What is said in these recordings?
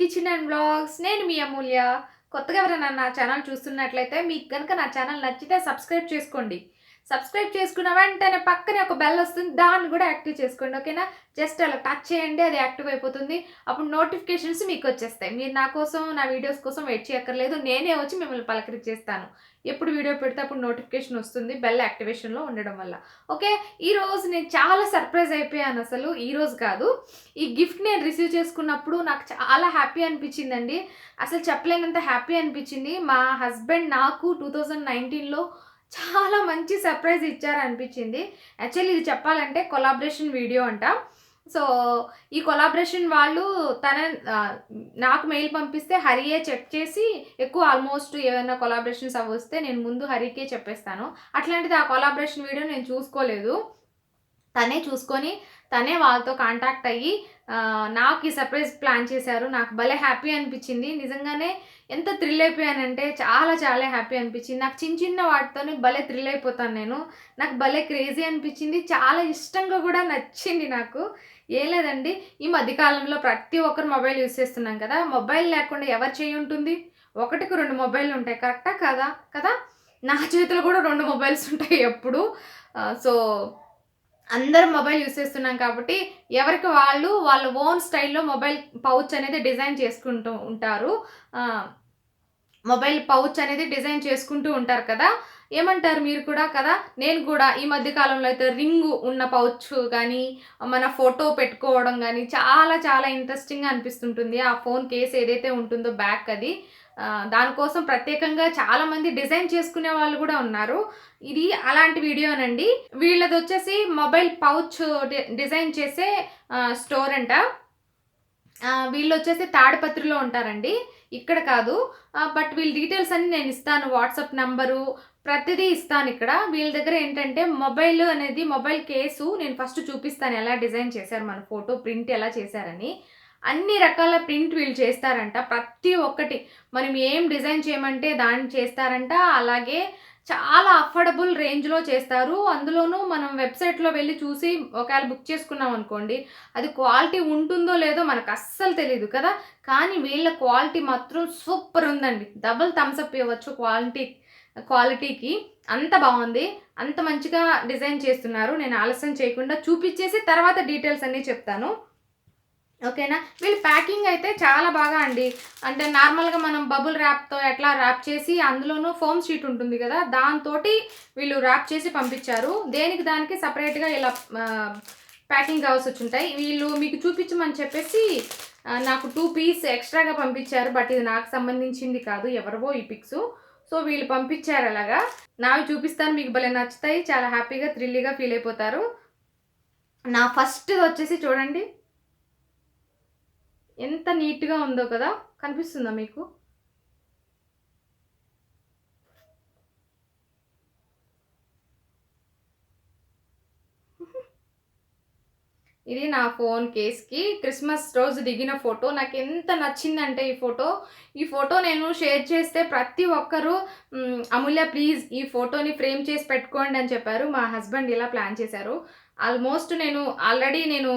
Kitchen and blogs నేను మీ అమూల్య. కొత్తగా ఎవరైనా నా ఛానల్ చూస్తున్నట్లయితే మీకు కనుక నా ఛానల్ నచ్చితే సబ్స్క్రైబ్ చేసుకోండి. సబ్స్క్రైబ్ చేసుకున్న వెంటనే పక్కనే ఒక బెల్ వస్తుంది. దాన్ని కూడా యాక్టివ్ చేసుకోండి ఓకేనా జస్ట్ అలా టచ్ చేయండి అది యాక్టివ్ అయిపోతుంది. అప్పుడు నోటిఫికేషన్స్ మీకు వచ్చేస్తాయి. మీరు నా కోసం నా వీడియోస్ కోసం వెయిట్ చేయక్కర్లేదు. నేనే వచ్చి మిమ్మల్ని పలకరించేస్తాను ఎప్పుడు వీడియో పెడితే అప్పుడు నోటిఫికేషన్ వస్తుంది బెల్ యాక్టివేషన్లో ఉండడం వల్ల. ఓకే ఈ రోజు నేను చాలా సర్ప్రైజ్ అయిపోయాను అసలు. ఈరోజు కాదు. ఈ గిఫ్ట్ నేను రిసీవ్ చేసుకున్నప్పుడు నాకు చాలా హ్యాపీ అనిపించిందండి. అసలు చెప్పలేనంత హ్యాపీ అనిపించింది. మా హస్బెండ్ నాకు టూ థౌజండ్ నైన్టీన్లో చాలా మంచి సర్ప్రైజ్ ఇచ్చారనిపించింది. యాక్చువల్లీ ఇది చెప్పాలంటే కొలాబరేషన్ వీడియో అంట. సో ఈ కొలాబరేషన్ వాళ్ళు తన నాకు మెయిల్ పంపిస్తే హరియే చెక్ చేసి ఎక్కువ ఆల్మోస్ట్ ఏమైనా కొలాబరేషన్స్ అవి వస్తే నేను ముందు హరికే చెప్పేస్తాను. అట్లాంటిది ఆ కొలాబరేషన్ వీడియో నేను చూసుకోలేదు. తనే చూసుకొని తనే వాళ్ళతో కాంటాక్ట్ అయ్యి నాకు ఈ సర్ప్రైజ్ ప్లాన్ చేశారు. నాకు భలే హ్యాపీ అనిపించింది. నిజంగానే ఎంత థ్రిల్ అయిపోయానంటే చాలా చాలా హ్యాపీ అనిపించింది. నాకు చిన్న చిన్న వాటితోనే భలే థ్రిల్ అయిపోతాను నేను. నాకు భలే క్రేజీ అనిపించింది. చాలా ఇష్టంగా కూడా నచ్చింది నాకు. ఏం లేదండి. ఈ మధ్యకాలంలో ప్రతి ఒక్కరు మొబైల్ యూస్ చేస్తున్నాం కదా. మొబైల్ లేకుండా ఎవరు చేయి ఉంటుంది? ఒకటికి రెండు మొబైల్ ఉంటాయి. కరెక్టా కదా? కదా? నా చేతిలో కూడా రెండు మొబైల్స్ ఉంటాయి ఎప్పుడు. సో అందరూ మొబైల్ యూస్ చేస్తున్నాం కాబట్టి ఎవరికి వాళ్ళు వాళ్ళ ఓన్ స్టైల్లో మొబైల్ పౌచ్ అనేది డిజైన్ చేసుకుంటూ ఉంటారు. మొబైల్ పౌచ్ అనేది డిజైన్ చేసుకుంటూ ఉంటారు కదా. ఏమంటారు మీరు కూడా కదా? నేను కూడా ఈ మధ్య కాలంలో అయితే రింగ్ ఉన్న పౌచ్ కానీ మన ఫోటో పెట్టుకోవడం కానీ చాలా చాలా ఇంట్రెస్టింగ్గా అనిపిస్తుంటుంది. ఆ ఫోన్ కేస్ ఏదైతే ఉంటుందో బ్యాక్ అది. దానికోసం ప్రత్యేకంగా చాలా మంది డిజైన్ చేసుకునే వాళ్ళు కూడా ఉన్నారు. ఇది అలాంటి వీడియోనండి వీళ్ళది వచ్చేసి మొబైల్ పౌచ్ డి- డిజైన్ చేసే స్టోర్ అంట. వీళ్ళు వచ్చేసి తాడిపత్రిలో ఉంటారండి. ఇక్కడ కాదు. బట్ వీళ్ళ డీటెయిల్స్ అన్ని నేను ఇస్తాను. వాట్సాప్ నంబరు ప్రతిదీ ఇస్తాను ఇక్కడ. వీళ్ళ దగ్గర ఏంటంటే మొబైల్ అనేది మొబైల్ కేసు నేను ఫస్ట్ చూపిస్తాను ఎలా డిజైన్ చేశారు మన ఫోటో ప్రింట్ ఎలా చేశారని. అన్ని రకాల ప్రింట్ వీళ్ళు చేస్తారంట. ప్రతి ఒక్కటి. మనం ఏం డిజైన్ చేయమంటే దాన్ని చేస్తారంట. అలాగే చాలా అఫోర్డబుల్ రేంజ్లో చేస్తారు. అందులోనూ మనం వెబ్సైట్లో వెళ్ళి చూసి ఒకవేళ బుక్ చేసుకున్నాం అనుకోండి అది క్వాలిటీ ఉంటుందో లేదో మనకు అస్సలు తెలియదు కదా. కానీ వీళ్ళ క్వాలిటీ మాత్రం సూపర్ ఉందండి. డబుల్ థమ్స్అప్ ఇవ్వచ్చు క్వాలిటీ క్వాలిటీకి. అంత బాగుంది. అంత మంచిగా డిజైన్ చేస్తున్నారు. నేను ఆలస్యం చేయకుండా చూపించేసి తర్వాత డీటెయిల్స్ అన్నీ చెప్తాను. ఓకేనా? వీళ్ళు ప్యాకింగ్ అయితే చాలా బాగా అండి. అంటే నార్మల్గా మనం బబుల్ ర్యాప్తో ఎట్లా ర్యాప్ చేసి అందులోనూ ఫోమ్ షీట్ ఉంటుంది కదా దాంతో వీళ్ళు ర్యాప్ చేసి పంపించారు. దేనికి దానికి సపరేట్గా ఇలా ప్యాకింగ్ కావాల్సి వచ్చి ఉంటాయి వీళ్ళు మీకు చూపించమని చెప్పేసి నాకు టూ పీస్ ఎక్స్ట్రాగా పంపించారు బట్ ఇది నాకు సంబంధించింది కాదు ఎవరివో ఈ పిక్స్. సో వీళ్ళు పంపించారు అలాగా. నావి చూపిస్తాను మీకు భలే నచ్చుతాయి. చాలా హ్యాపీగా థ్రిల్లీగా ఫీల్ అయిపోతారు. నా ఫస్ట్ వచ్చేసి చూడండి. ఎంత నీట్గా ఉందో కదా కనిపిస్తుందా మీకు? ఇది నా ఫోన్ కేస్కి. క్రిస్మస్ రోజు దిగిన ఫోటో. నాకు ఎంత నచ్చిందంటే ఈ ఫోటో. ఈ ఫోటో నేను షేర్ చేస్తే ప్రతి ఒక్కరూ అమూల్య ప్లీజ్ ఈ ఫోటోని ఫ్రేమ్ చేసి పెట్టుకోండి అని చెప్పారు. మా హస్బెండ్ ఇలా ప్లాన్ చేశారు. ఆల్మోస్ట్ నేను ఆల్రెడీ నేను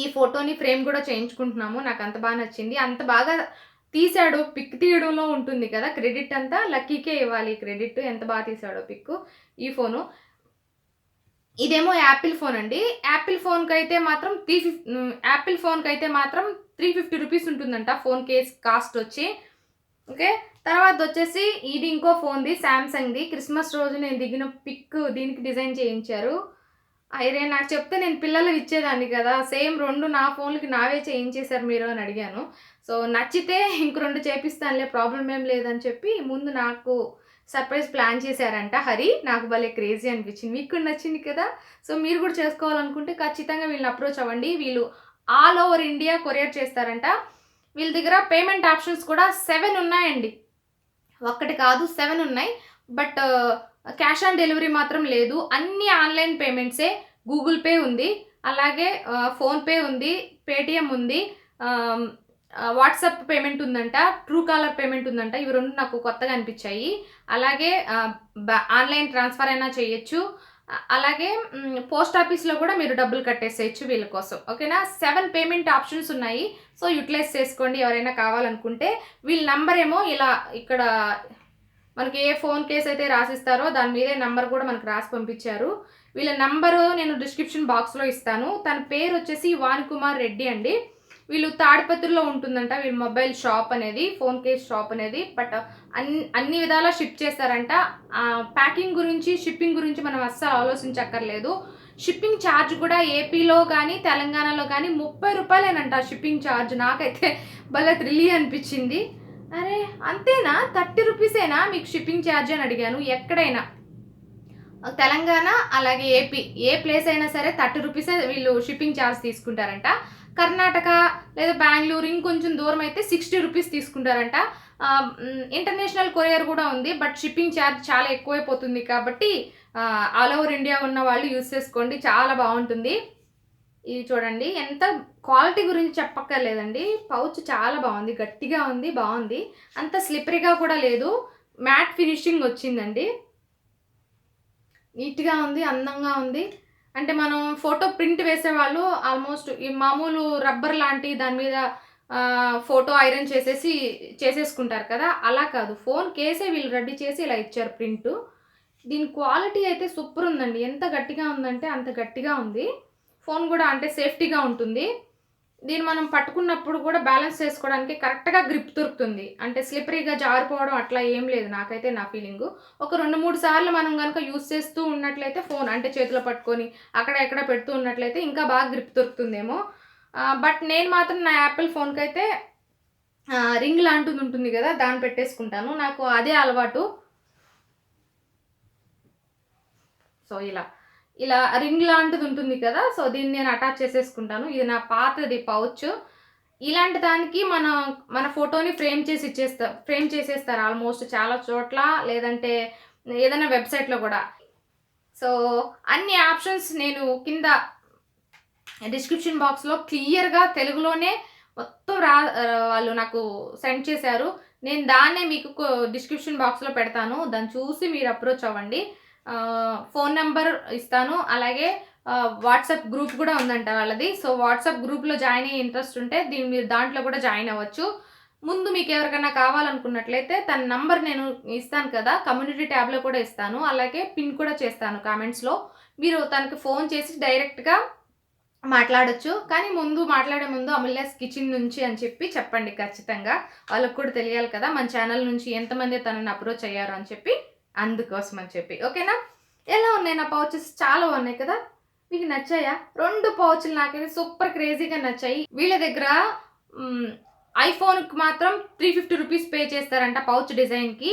ఈ ఫోటోని ఫ్రేమ్ కూడా చేయించుకుంటున్నాము. నాకు అంత బాగా నచ్చింది. అంత బాగా తీశాడు పిక్ తీయడంలో ఉంటుంది కదా క్రెడిట్ అంతా. లక్కీకే ఇవ్వాలి క్రెడిట్. ఎంత బాగా తీసాడో పిక్ ఈ ఫోను. ఇదేమో యాపిల్ ఫోన్ అండి. యాపిల్ ఫోన్కి అయితే మాత్రం త్రీ ఫిఫ్ యాపిల్ ఫోన్కి అయితే మాత్రం త్రీ ఫిఫ్టీ రూపీస్ ఉంటుందంట ఫోన్ కేస్ కాస్ట్ వచ్చి. ఓకే? తర్వాత వచ్చేసి ఇది ఇంకో ఫోన్ది శాంసంగ్ది. క్రిస్మస్ రోజు నేను దిగిన పిక్ దీనికి డిజైన్ చేయించారు. అరే నాకు చెప్తే నేను పిల్లలకు ఇచ్చేదాన్ని కదా. సేమ్ రెండు నా ఫోన్లకి నావే చేయించేశారు మీరు అని అడిగాను. సో నచ్చితే ఇంక రెండు చేపిస్తానులే ప్రాబ్లం ఏం లేదని చెప్పి ముందు నాకు సర్ప్రైజ్ ప్లాన్ చేశారంట హరి. నాకు భలే క్రేజీ అనిపించింది. మీకు కూడా నచ్చింది కదా? సో మీరు కూడా చేసుకోవాలనుకుంటే ఖచ్చితంగా వీళ్ళని అప్రోచ్ అవ్వండి. వీళ్ళు ఆల్ ఓవర్ ఇండియా కొరియర్ చేస్తారంట. వీళ్ళ దగ్గర పేమెంట్ ఆప్షన్స్ కూడా సెవెన్ ఉన్నాయండి. ఒక్కటి కాదు సెవెన్ ఉన్నాయి. బట్ క్యాష్ ఆన్ డెలివరీ మాత్రం లేదు. అన్ని ఆన్లైన్ పేమెంట్సే గూగుల్ పే ఉంది. అలాగే ఫోన్పే ఉంది పేటిఎం ఉంది వాట్సాప్ పేమెంట్ ఉందంట ట్రూ కాలర్ పేమెంట్ ఉందంట. ఇవి రెండు నాకు కొత్తగా అనిపించాయి. అలాగే బ- ఆన్లైన్ ట్రాన్స్ఫర్ అయినా చేయొచ్చు. అలాగే పోస్ట్ ఆఫీస్లో కూడా మీరు డబ్బులు కట్టేసేయచ్చు వీళ్ళ కోసం. ఓకేనా? సెవెన్ పేమెంట్ ఆప్షన్స్ ఉన్నాయి. సో యూటిలైజ్ చేసుకోండి ఎవరైనా కావాలనుకుంటే. వీళ్ళ నంబర్ ఏమో ఇలా ఇక్కడ మనకి ఏ ఫోన్ కేస్ అయితే రాసిస్తారో దాని మీదే నంబర్ కూడా మనకు రాసి పంపించారు. వీళ్ళ నంబరు నేను డిస్క్రిప్షన్ బాక్స్లో ఇస్తాను. తన పేరు వచ్చేసి వాన్ కుమార్ రెడ్డి అండి. వీళ్ళు తాడిపత్రిలో ఉంటుందంట వీళ్ళ మొబైల్ షాప్ అనేది ఫోన్ కేస్ షాప్ అనేది. బట్ అన్ని అన్ని విధాలా షిప్ చేస్తారంట. ప్యాకింగ్ గురించి షిప్పింగ్ గురించి మనం అస్సలు ఆలోచించక్కర్లేదు. షిప్పింగ్ ఛార్జ్ కూడా ఏపీలో కానీ తెలంగాణలో కానీ ముప్పై రూపాయలేనంట షిప్పింగ్ ఛార్జ్ నాకైతే భలే థ్రిల్లీ అనిపించింది. అరే అంతేనా? థర్టీ రూపీసేనా మీకు షిప్పింగ్ ఛార్జ్ అని అడిగాను. ఎక్కడైనా? తెలంగాణ అలాగే ఏపీ. ఏ ప్లేస్ అయినా సరే థర్టీ రూపీసే వీళ్ళు షిప్పింగ్ ఛార్జ్ తీసుకుంటారంట. కర్ణాటక లేదా బెంగళూరు ఇంకొంచెం దూరం అయితే సిక్స్టీ రూపీస్ తీసుకుంటారంట. ఇంటర్నేషనల్ కొరియర్ కూడా ఉంది బట్ షిప్పింగ్ ఛార్జ్ చాలా ఎక్కువైపోతుంది కాబట్టి ఆల్ ఓవర్ ఇండియా ఉన్న వాళ్ళు యూస్ చేసుకోండి. చాలా బాగుంటుంది. ఇది చూడండి. ఎంత క్వాలిటీ గురించి చెప్పక్కర్లేదండి. పౌచ్ చాలా బాగుంది. గట్టిగా ఉంది బాగుంది. అంత స్లిప్పరీగా కూడా లేదు. మ్యాట్ ఫినిషింగ్ వచ్చిందండి. నీట్గా ఉంది అందంగా ఉంది. అంటే మనం ఫోటో ప్రింట్ వేసేవాళ్ళు ఆల్మోస్ట్ ఈ మామూలు రబ్బర్ లాంటి దాని మీద ఫోటో ఐరన్ చేసేసి చేసేసుకుంటారు కదా. అలా కాదు. ఫోన్ కేసే వీళ్ళు రెడీ చేసి ఇలా ఇచ్చారు ప్రింట్. దీని క్వాలిటీ అయితే సూపర్ ఉందండి. ఎంత గట్టిగా ఉందంటే అంత గట్టిగా ఉంది. ఫోన్ కూడా అంటే సేఫ్టీగా ఉంటుంది. దీన్ని మనం పట్టుకున్నప్పుడు కూడా బ్యాలెన్స్ చేసుకోవడానికి కరెక్ట్గా గ్రిప్ దొరుకుతుంది. అంటే స్లిపరీగా జారిపోవడం అట్లా ఏం లేదు నాకైతే నా ఫీలింగ్. ఒక రెండు మూడు సార్లు మనం కనుక యూస్ చేస్తూ ఉన్నట్లయితే ఫోన్ అంటే చేతిలో పట్టుకొని అక్కడ ఎక్కడ పెడుతూ ఉన్నట్లయితే ఇంకా బాగా గ్రిప్ దొరుకుతుందేమో. బట్ నేను మాత్రం నా యాపిల్ ఫోన్కి అయితే రింగ్ లాంటిది ఉంటుంది కదా దాన్ని పెట్టేసుకుంటాను. నాకు అదే అలవాటు. సో ఇలా. ఇలా రింగ్ లాంటిది ఉంటుంది కదా సో దీన్ని నేను అటాచ్ చేసేసుకుంటాను. ఇది నా పాతది పౌచ్. ఇలాంటి దానికి మన మన ఫోటోని ఫ్రేమ్ చేసి ఇచ్చేస్తారు ఫ్రేమ్ చేసేస్తారు ఆల్మోస్ట్ చాలా చోట్ల లేదంటే ఏదైనా వెబ్సైట్లో కూడా. సో అన్ని ఆప్షన్స్ నేను కింద డిస్క్రిప్షన్ బాక్స్లో క్లియర్గా తెలుగులోనే మొత్తం రా వాళ్ళు నాకు సెండ్ చేశారు. నేను దాన్నే మీకు డిస్క్రిప్షన్ బాక్స్లో పెడతాను. దాన్ని చూసి మీరు అప్రోచ్ అవ్వండి. ఫోన్ నెంబర్ ఇస్తాను. అలాగే వాట్సాప్ గ్రూప్ కూడా ఉందంట వాళ్ళది. సో వాట్సాప్ గ్రూప్లో జాయిన్ అయ్యే ఇంట్రెస్ట్ ఉంటే దీని మీరు దాంట్లో కూడా జాయిన్ అవ్వచ్చు. ముందు మీకు ఎవరికైనా కావాలనుకున్నట్లయితే తన నంబర్ నేను ఇస్తాను కదా కమ్యూనిటీ ట్యాబ్లో కూడా ఇస్తాను. అలాగే పిన్ కూడా చేస్తాను కామెంట్స్లో. మీరు తనకు ఫోన్ చేసి డైరెక్ట్గా మాట్లాడచ్చు. కానీ ముందు మాట్లాడే ముందు అమూల్యాస్ కిచెన్ నుంచి అని చెప్పి చెప్పండి ఖచ్చితంగా. వాళ్ళకు కూడా తెలియాలి కదా మన ఛానల్ నుంచి ఎంతమంది తనని అప్రోచ్ అయ్యారు అని చెప్పి. అందుకోసం అని చెప్పి. ఓకేనా? ఎలా ఉన్నాయి నా పౌచెస్ చాలా బాగున్నాయి కదా? మీకు నచ్చాయా? రెండు పౌచ్లు నాకైతే సూపర్ క్రేజీగా నచ్చాయి. వీళ్ళ దగ్గర ఐఫోన్కి మాత్రం త్రీ ఫిఫ్టీ రూపీస్ పే చేస్తారంట పౌచ్ డిజైన్కి.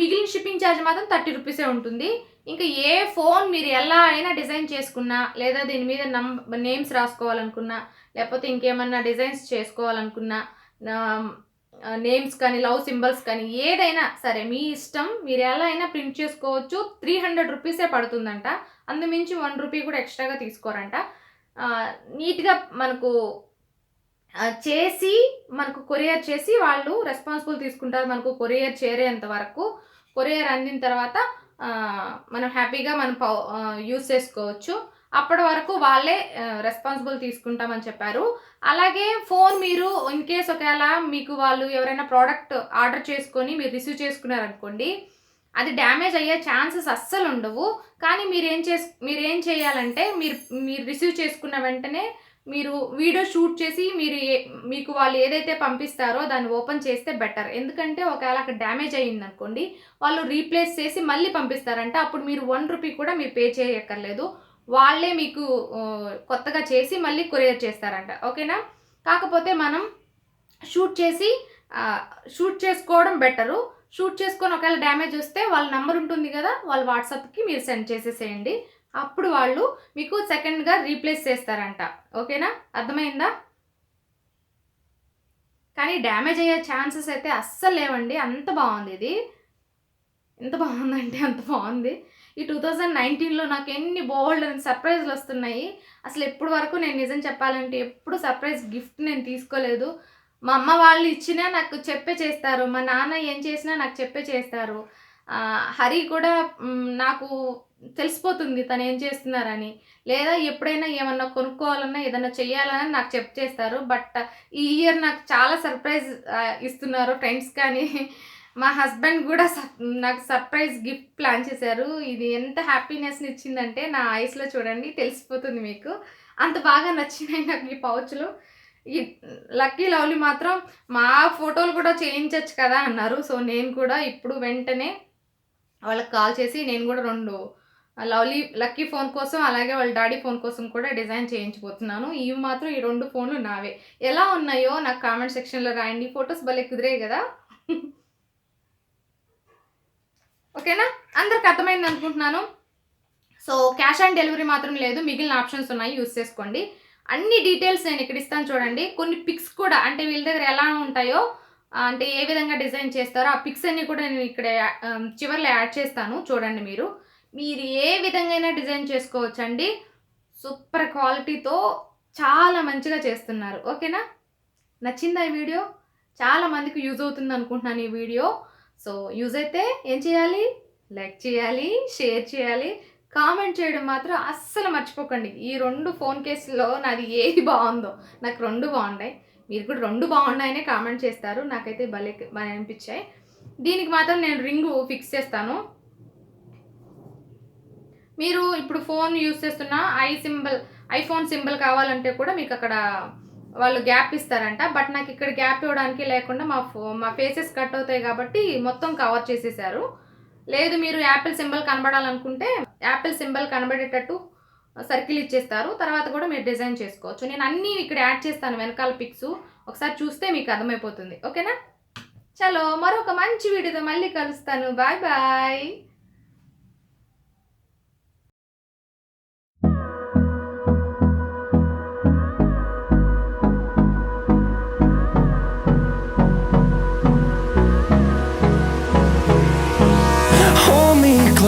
మిగిలిన షిప్పింగ్ ఛార్జ్ మాత్రం థర్టీ రూపీసే ఉంటుంది. ఇంకా ఏ ఫోన్ మీరు ఎలా అయినా డిజైన్ చేసుకున్నా లేదా దీని మీద నం నేమ్స్ రాసుకోవాలనుకున్నా లేకపోతే ఇంకేమన్నా డిజైన్స్ చేసుకోవాలనుకున్నా నేమ్స్ కానీ లవ్ సింబల్స్ కానీ ఏదైనా సరే మీ ఇష్టం మీరు ఎలా అయినా ప్రింట్ చేసుకోవచ్చు. త్రీ హండ్రెడ్ రూపీసే పడుతుందంట. అందుమించి వన్ రూపీ కూడా ఎక్స్ట్రాగా తీసుకోరంట. నీట్గా మనకు చేసి మనకు కొరియర్ చేసి వాళ్ళు రెస్పాన్సిబుల్ తీసుకుంటారు. మనకు కొరియర్ చేరేంత వరకు. కొరియర్ అందిన తర్వాత మనం హ్యాపీగా మనం పౌ యూస్ చేసుకోవచ్చు. అప్పటి వరకు వాళ్ళే రెస్పాన్సిబుల్ తీసుకుంటామని చెప్పారు. అలాగే ఫోన్ మీరు ఇన్ కేస్ ఒకవేళ మీకు వాళ్ళు ఎవరైనా ప్రోడక్ట్ ఆర్డర్ చేసుకొని మీరు రిసీవ్ చేసుకున్నారనుకోండి అది డ్యామేజ్ అయ్యే ఛాన్సెస్ అస్సలు ఉండవు. కానీ మీరు ఏం చేస్ మీరు ఏం చేయాలంటే మీరు మీరు రిసీవ్ చేసుకున్న వెంటనే మీరు వీడియో షూట్ చేసి మీరు ఏ- మీకు వాళ్ళు ఏదైతే పంపిస్తారో దాన్ని ఓపెన్ చేస్తే బెటర్ ఎందుకంటే ఒకవేళ అక్కడ డ్యామేజ్ అయ్యిందనుకోండి వాళ్ళు రీప్లేస్ చేసి మళ్ళీ పంపిస్తారంటే. అప్పుడు మీరు వన్ రూపీ కూడా మీరు పే చేయక్కర్లేదు. వాళ్ళే మీకు కొత్తగా చేసి మళ్ళీ కొరియర్ చేస్తారంట. ఓకేనా? కాకపోతే మనం షూట్ చేసి షూట్ చేసుకోవడం బెటరు. షూట్ చేసుకొని ఒకవేళ డ్యామేజ్ వస్తే వాళ్ళ నెంబర్ ఉంటుంది కదా వాళ్ళ వాట్సాప్కి మీరు సెండ్ చేసేసేయండి. అప్పుడు వాళ్ళు మీకు సెకండ్గా రీప్లేస్ చేస్తారంట. ఓకేనా? అర్థమైందా? కానీ డ్యామేజ్ అయ్యే ఛాన్సెస్ అయితే అస్సలు లేవండి. అంత బాగుంది ఇది. ఎంత బాగుందంటే అంత బాగుంది. ఈ టూ థౌజండ్ నైన్టీన్లో నాకు ఎన్ని బోల్డ్ అని సర్ప్రైజ్లు వస్తున్నాయి. అసలు ఎప్పుడు వరకు నేను నిజం చెప్పాలంటే ఎప్పుడు సర్ప్రైజ్ గిఫ్ట్ నేను తీసుకోలేదు. మా అమ్మ వాళ్ళు ఇచ్చినా నాకు చెప్పే చేస్తారు. మా నాన్న ఏం చేసినా నాకు చెప్పే చేస్తారు. హరి కూడా నాకు తెలిసిపోతుంది తను ఏం చేస్తున్నారని. లేదా ఎప్పుడైనా ఏమన్నా కొనుక్కోవాలన్నా ఏదన్నా చేయాలని నాకు చెప్ చేస్తారు. బట్ ఈ ఇయర్ నాకు చాలా సర్ప్రైజ్ ఇస్తున్నారు ఫ్రెండ్స్ కానీ. మా హస్బెండ్ కూడా నాకు సర్ప్రైజ్ గిఫ్ట్ ప్లాన్ చేశారు. ఇది ఎంత హ్యాపీనెస్ని ఇచ్చిందంటే నా ఐస్లో చూడండి తెలిసిపోతుంది మీకు. అంత బాగా నచ్చినాయి నాకు ఈ పౌచ్లు. ఈ లక్కీ లవ్లీ మాత్రం మా ఫోటోలు కూడా చేయించవచ్చు కదా అన్నారు. సో నేను కూడా ఇప్పుడు వెంటనే వాళ్ళకి కాల్ చేసి నేను కూడా రెండు లవ్లీ లక్కీ ఫోన్ కోసం అలాగే వాళ్ళ డాడీ ఫోన్ కోసం కూడా డిజైన్ చేయించబోతున్నాను. ఇవి మాత్రం ఈ రెండు ఫోన్లు నావే. ఎలా ఉన్నాయో నాకు కామెంట్ సెక్షన్లో రాయండి. ఫొటోస్ భలే కుదిరాయి కదా. ఓకేనా? అందరికి అర్థమైంది అనుకుంటున్నాను. సో క్యాష్ ఆన్ డెలివరీ మాత్రం లేదు. మిగిలిన ఆప్షన్స్ ఉన్నాయి. యూస్ చేసుకోండి. అన్ని డీటెయిల్స్ నేను ఇక్కడ ఇస్తాను చూడండి. కొన్ని పిక్స్ కూడా అంటే వీళ్ళ దగ్గర ఎలా ఉంటాయో అంటే ఏ విధంగా డిజైన్ చేస్తారో ఆ పిక్స్ అన్ని కూడా నేను ఇక్కడ చివరిలో చివర్లో యాడ్ చేస్తాను. చూడండి మీరు. మీరు ఏ విధంగా డిజైన్ చేసుకోవచ్చు అండి సూపర్ క్వాలిటీతో చాలా మంచిగా చేస్తున్నారు. ఓకేనా? నచ్చిందా ఈ వీడియో? చాలా మందికి యూజ్ అవుతుంది అనుకుంటున్నాను ఈ వీడియో. సో యూజ్ అయితే ఏం చేయాలి? లైక్ చేయాలి షేర్ చేయాలి కామెంట్ చేయడం మాత్రం అస్సలు మర్చిపోకండి. ఈ రెండు ఫోన్ కేసులో నాది ఏది బాగుందో. నాకు రెండు బాగున్నాయి మీరు కూడా రెండు బాగున్నాయనే కామెంట్ చేస్తారు. నాకైతే భలే బాగా అనిపించాయి. దీనికి మాత్రం నేను రింగు ఫిక్స్ చేస్తాను. మీరు ఇప్పుడు ఫోన్ యూస్ చేస్తున్న ఐ సింబల్ ఐఫోన్ సింబల్ కావాలంటే కూడా మీకు అక్కడ వాళ్ళు గ్యాప్ ఇస్తారంట. బట్ నాకు ఇక్కడ గ్యాప్ ఇవ్వడానికి లేకుండా మా ఫో మా ఫేసెస్ కట్ అవుతాయి కాబట్టి మొత్తం కవర్ చేసేసారు. లేదు మీరు యాపిల్ సింబల్ కనబడాలనుకుంటే యాపిల్ సింబల్ కనబడేటట్టు సర్కిల్ ఇచ్చేస్తారు. తర్వాత కూడా మీరు డిజైన్ చేసుకోవచ్చు. నేను అన్నీ ఇక్కడ యాడ్ చేస్తాను వెనకాల పిక్స్. ఒకసారి చూస్తే మీకు అర్థమైపోతుంది. ఓకేనా? చలో మరొక మంచి వీడియోతో మళ్ళీ కలుస్తాను. Bye bye.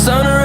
sun